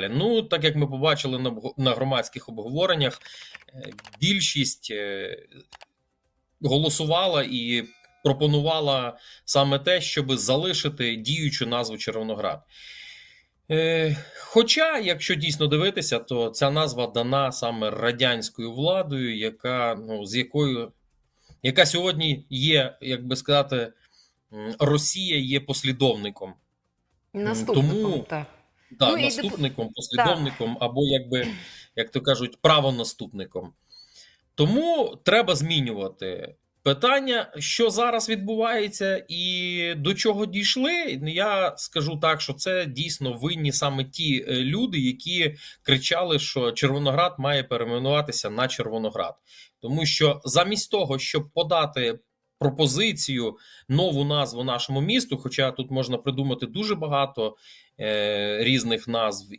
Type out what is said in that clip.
далі. Ну, так як ми побачили на, на громадських обговореннях, е, більшість е, голосувала і пропонувала саме те, щоб залишити діючу назву Червоноград. Е, Хоча, якщо дійсно дивитися, то ця назва дана саме радянською владою, яка ну з якою яка сьогодні є, як би сказати, Росія є послідовником, Наступником, тому- так. Да, Ну, і наступником, послідовником, або якби, як то кажуть, правонаступником. Тому треба змінювати. Питання, що зараз відбувається і до чого дійшли, я скажу так, що це дійсно винні саме ті е, люди, які кричали, що Червоноград має перейменуватися на Червоноград. Тому що замість того, щоб подати пропозицію, нову назву нашому місту, хоча тут можна придумати дуже багато е, різних назв